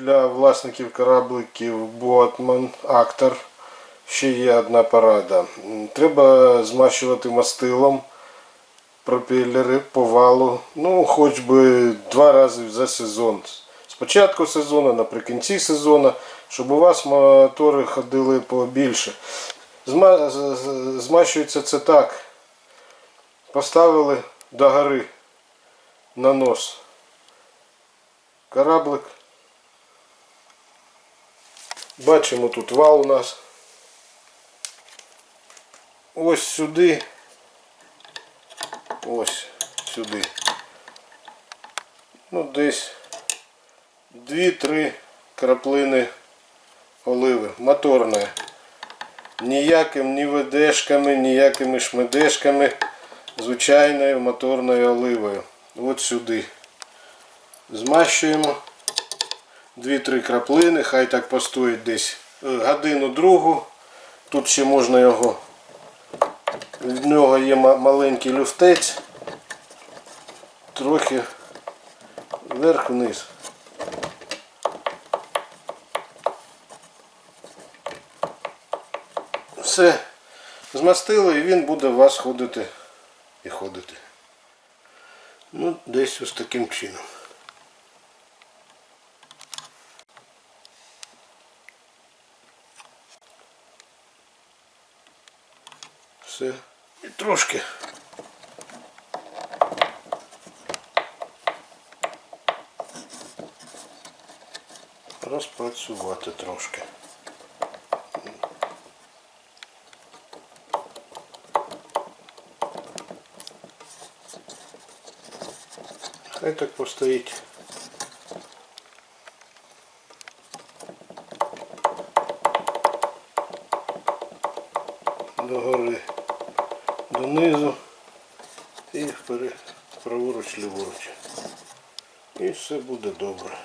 для власників корабликів Ботман Актор ще є одна порада. Треба змащувати мастилом пропелери по валу, ну хоч би два рази за сезон. Спочатку сезону, наприкінці сезону, щоб у вас мотори ходили побільше. Змащується це так. Поставили до гори на нос кораблик. Бачимо тут вал у нас. Ось сюди. Ось сюди. Ну, десь 2-3 краплини оливи. Моторної. Ніяким ні ведешками, ніякими шмедешками. Звичайною моторною оливою. От сюди. Змащуємо. 2-3 краплини, хай так постоїть десь е, годину другу. Тут ще можна його. В нього є маленький люфтець. Трохи вверх-вниз. Все. Змастили і він буде у вас ходити і ходити. Ну, десь ось таким чином. Все. І трошки. Розпрацювати трошки. Хай так постоїть. Догори донизу і вперед, праворуч, ліворуч. І все буде добре.